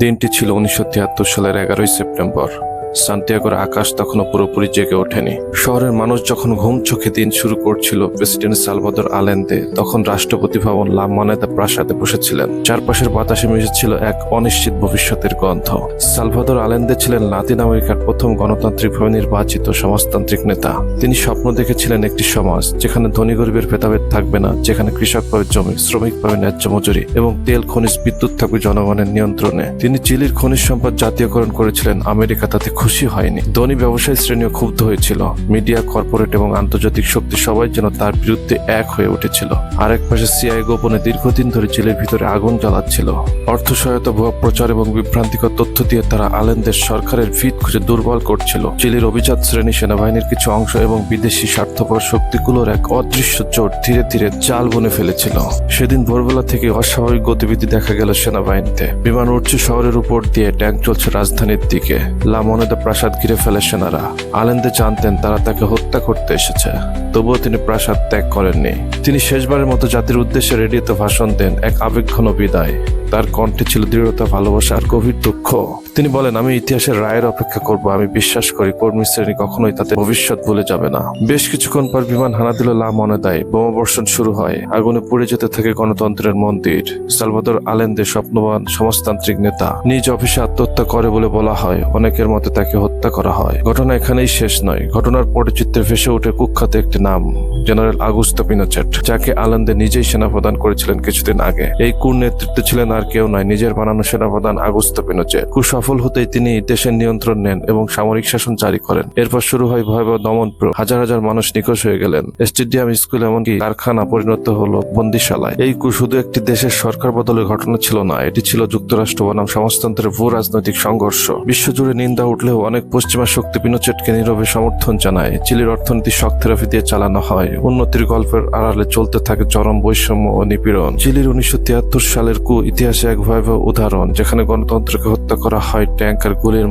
দিনটি ছিল উনিশশো তিয়াত্তর সালের এগারোই সেপ্টেম্বর। সান্তিয়াগোর আকাশ তখনও পুরোপুরি জেগে ওঠেনি। শহরের মানুষ যখন ঘুম চোখে দিন শুরু করছিল, প্রেসিডেন্ট সালভাদর আলেন্দে, তখন রাষ্ট্রপতি ভবন লা মনেদা প্রাসাদে বসেছিলেন। চারপাশের বাতাসে মিশেছিল এক অনিশ্চিত ভবিষ্যতের গন্ধ। সালভাদর আলেন্দে ছিলেন লাতিন আমেরিকার প্রথম গণতান্ত্রিকভাবে নির্বাচিত সমাজতান্ত্রিক নেতা। তিনি স্বপ্ন দেখেছিলেন একটি সমাজ, যেখানে ধনী গরিবের ভেদাভেদ থাকবে না, যেখানে কৃষক পাবে জমি, শ্রমিক পাবে ন্যায্য মজুরি এবং তেল, খনিজ, বিদ্যুৎ থাকবে জনগণের নিয়ন্ত্রণে। তিনি চিলির খনিজ সম্পদ জাতীয়করণ করেছিলেন, আমেরিকা তাতে খুশি হয়নি। ধনী ব্যবসায়ী শ্রেণীও ক্ষুব্ধ হয়েছিল। মিডিয়া, কর্পোরেট এবং আন্তর্জাতিক শক্তি সবাই যেন তার বিরুদ্ধে এক হয়ে উঠেছিল। আরেক পাশে সিআই গোপনে দীর্ঘদিন ধরে চিলির ভিতরে আগুন জ্বালাচ্ছিল। অর্থ সহায়তা, ভুয়া প্রচার এবং বিভ্রান্তিকর তথ্য দিয়ে তারা আলেনদের সরকারের ভিত খুঁজে দুর্বল করছিল। চিলির অভিজাত শ্রেণি সেনাবাহিনীর কিছু অংশ এবং বিদেশি স্বার্থপর শক্তিগুলোর এক অদৃশ্য জোট ধীরে ধীরে চাল বনে ফেলেছিল। সেদিন ভোরবেলা থেকে অস্বাভাবিক গতিবিধি দেখা গেল সেনাবাহিনীতে। বিমান উঠছে শহরের উপর দিয়ে ট্যাঙ্ক চলছে রাজধানীর দিকে। লামনেদা প্রাসাদ ঘিরে ফেলে সেনারা। আলেন্দে জানতেন তারা তাকে হত্যা করতে এসেছে। তবুও তিনি প্রাসাদ ত্যাগ করেননি। তিনি শেষবারের মতো জাতির উদ্দেশ্যে রেডিওতে ভাষণ দেন এক আবেগঘন বিদায়। তার কণ্ঠে ছিল দৃঢ়তা, ভালোবাসা আর গভীর দুঃখ। তিনি বলেন, আমি ইতিহাসের রায়ের অপেক্ষা করব। আমি বিশ্বাস করি, কর্মী শ্রেণি কখনোই তাতে ভবিষ্যৎ ভুলে যাবে না। বেশ কিছুক্ষণ পর বিমান হানা দিল লা মনে দেয় বোমাবর্ষণ শুরু হয়। আগুনে পুড়ে যেতে থাকে গণতন্ত্রের মন্দির। সালভাদর আলেন্দে স্বপ্নবান, সমাজতান্ত্রিক নেতা। নিজ অফিসে আত্মহত্যা করে বলে বলা হয়। অনেকের মতে তাকে হত্যা করা হয়। ঘটনা এখানেই শেষ নয়। ঘটনার পটচিত্রে ভেসে ওঠে কুখ্যাত একটি নাম, জেনারেল আগুস্তো পিনোচেট, যাকে আলেন্দে নিজেই সেনা প্রদান করেছিলেন কিছুদিন আগে। এই কুর নেতৃত্বে ছিলেন আর কেউ নয়, নিজের বানানো সেনাপ্রধান আগুস্তো পিনোচেট কু সফল হতেই তিনি দেশের নিয়ন্ত্রণ নেন এবং সামরিক শাসন জারি করেন। এরপর শুরু হয় ভয়াবহ দমন প্রয়োগ। হাজার হাজার মানুষ নিখোঁজ হয়ে গেলেন। স্টেডিয়াম, স্কুল এমনকি কারখানা পরিণত হলো বন্দিশালায়। এই কু শুধু একটি দেশের সরকার বদলের ঘটনা ছিল না, এটি ছিল যুক্তরাষ্ট্র বনাম সমাজতন্ত্রের ভূ রাজনৈতিক সংঘর্ষ। বিশ্বজুড়ে নিন্দা উঠলেও অনেক পশ্চিমা শক্তি পিনোচেটকে নীরবে সমর্থন জানায়। চিলির অর্থনীতি শক থেরাপি দিয়ে চালানো হয়। উন্নতির গল্পের আড়ালে চলতে থাকে চরম বৈষম্য ও নিপীড়ন। চিলির উনিশশো তিয়াত্তর সালের কু ইতিহাসে এক ভয়াবহ উদাহরণ যেখানে গণতন্ত্রকে হত্যা করা হয় ট্যাঙ্ক আর গুলির